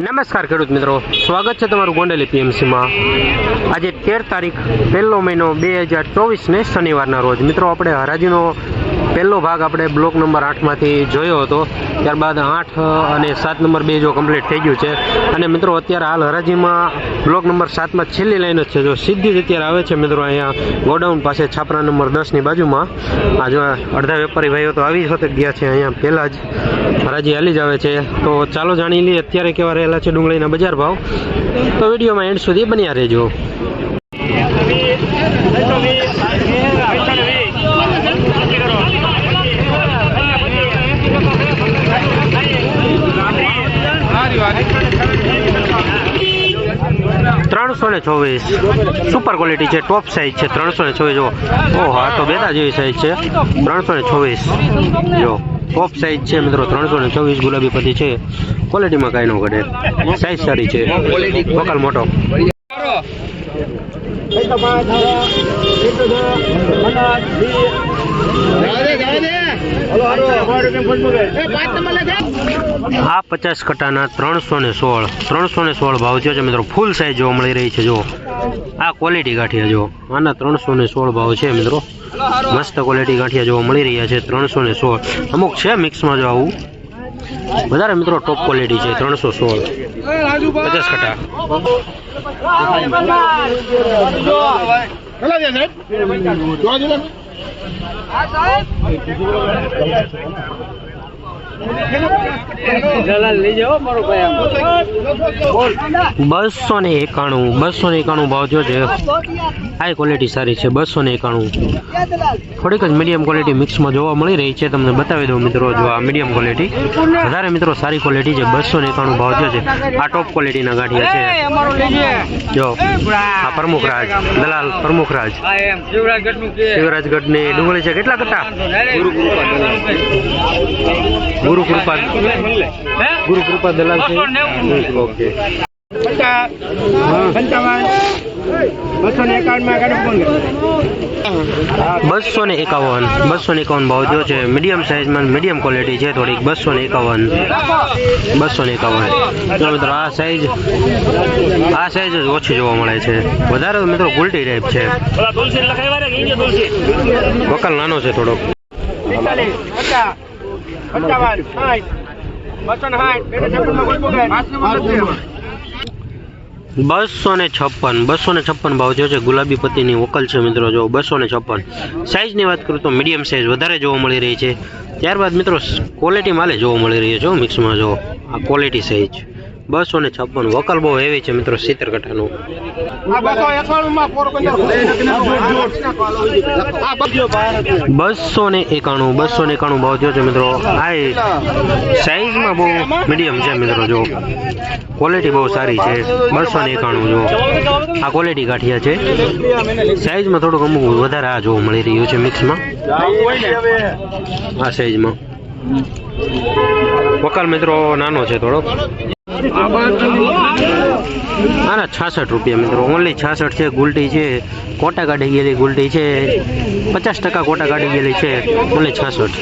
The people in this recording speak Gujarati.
નમસ્કાર ખેડૂત મિત્રો. સ્વાગત છે તમારું ગોંડલ પીએમસીમાં. આજે તેર તારીખ, પહેલો મહિનો બે હજાર ચોવીસને શનિવારના રોજ. મિત્રો, આપણે હરાજીનો પહેલો ભાગ આપણે બ્લોક નંબર આઠમાંથી જોયો હતો. ત્યારબાદ આઠ અને સાત નંબર બે જો કમ્પ્લીટ થઈ ગયું છે. અને મિત્રો, અત્યારે હાલ હરાજીમાં બ્લોક નંબર સાતમાં છેલ્લી લાઈન જ છે. જો સીધી જ અત્યારે આવે છે મિત્રો, અહીંયા ગોડાઉન પાસે છાપરા નંબર દસની બાજુમાં. આ જો અડધા વેપારી ભાઈઓ તો આવી હોતે ગયા છે અહીંયા. પહેલાં જ હરાજી હાલી જ આવે છે. તો ચાલો જાણી લઈએ, અત્યારે કેવા રહેલા છે ડુંગળીના બજાર ભાવ. તો વિડીયોમાં એન્ડ સુધી બન્યા રહેજો. ત્રણસો ને ચોવીસ. સુપર ક્વોલિટી છે ટોપ સાઇઝ છે, ત્રણસો ને ચોવીસ. જો ઓહો, આ તો બેદા જેવી સાઇઝ છે. ત્રણસો ને ચોવીસ. જો ટોપ સાઇઝ છે, મિત્રો, ત્રણસો ને ચોવીસ ગુલાબી પતિ છે. ક્વોલિટીમાં કાંઈ ન ઘટે. સાઇઝ સારી છે. વકલ મોટો. આ પચાસ કટાના ત્રણસો ને સોળ ત્રણસો ને સોળ ભાવ થયો છે મિત્રો. ફૂલ સાઇઝ જોવા મળી રહી છે જો આ ક્વોલિટી ગાંઠિયા જો આના ત્રણસો ને સોળ ભાવ છે મિત્રો. મસ્ત ક્વોલિટી ગાંઠિયા જોવા મળી રહ્યા છે ત્રણસો ને સોળ. અમુક છે મિક્સમાં જો આવું. વધારે મિત્રો ટોપ ક્વોલિટી છે ત્રણસો સોળ. પચાસ કટા. હા સાહેબ. બસો ને એકાણું બસો ને એકાણું ભાવ જો છે. હાઈ ક્વોલિટી સારી છે બસો ને એકાણું. થોડીક જ મીડિયમ ક્વોલિટી મિક્સમાં જોવા મળી રહી છે તમને બતાવી દઉં મિત્રો જો આ મીડિયમ ક્વોલિટી વધારે મિત્રો સારી ક્વોલિટી છે બસો ને એકાણું ભાવ થયો છે. આ ટોપ ક્વોલિટીના ગાંઠિયા છે. જો આ પ્રમુખરાજ દલાલ પ્રમુખરાજ શિવરાજગઢની ડુંગળી છે કેટલા કટ્ટા? ગુરુ કૃપા ગુરુ કૃપા દલાલ છે. ઓકે બસો ને એકાવન. બસો ને એકાવન ભાવ જો છે. મીડિયમ સાઇઝમાં મીડિયમ ક્વોલિટી છે થોડીક. બસો ને એકાવન. બસો ને એકાવન. મિત્રો આ સાઇઝ આ સાઇઝ જ ઓછી જોવા મળે છે. વધારે તો મિત્રો ગુલટી ટાઈપ છે. વકલ નાનો છે થોડોક. બસો ને છપ્પન બસો ને છપ્પન ભાવ જો છે ગુલાબી પત્તીની વકલ છે મિત્રો જો બસો ને છપ્પન સાઇઝની વાત કરું તો મીડિયમ સાઇઝ વધારે જોવા મળી રહી છે. ત્યારબાદ મિત્રો ક્વોલિટી માલે જોવા મળી રહી છે મિક્સમાં જો. આ ક્વોલિટી સાઇઝ બસો ને છપ્પન. વકલ બહુ એવી છે મિત્રો સિત્તેર કટાનું બસો ને એકાણું બસો ને એકાણું ભાવ થયો છે મિત્રો. આ સાઈઝમાં બહુ મીડિયમ છે મિત્રો જો ક્વોલિટી બહુ સારી છે. બસો ને એકાણું જો આ ક્વોલિટી ગાંઠિયા છે. સાઈઝમાં થોડુંક અમુક વધારે આ જોવા મળી રહ્યું છે મિક્સમાં આ સાઈઝમાં વકાલ મિત્રો નાનો છે થોડોક. આના છાસઠ રૂપિયા મિત્રો. ઓનલી છાસઠ છે, ગુલટી છે, કોટા કાઢી ગયેલી ગુલટી છે, પચાસ ટકા કોટા કાઢી ગયેલી છે ઓનલી છાસઠ.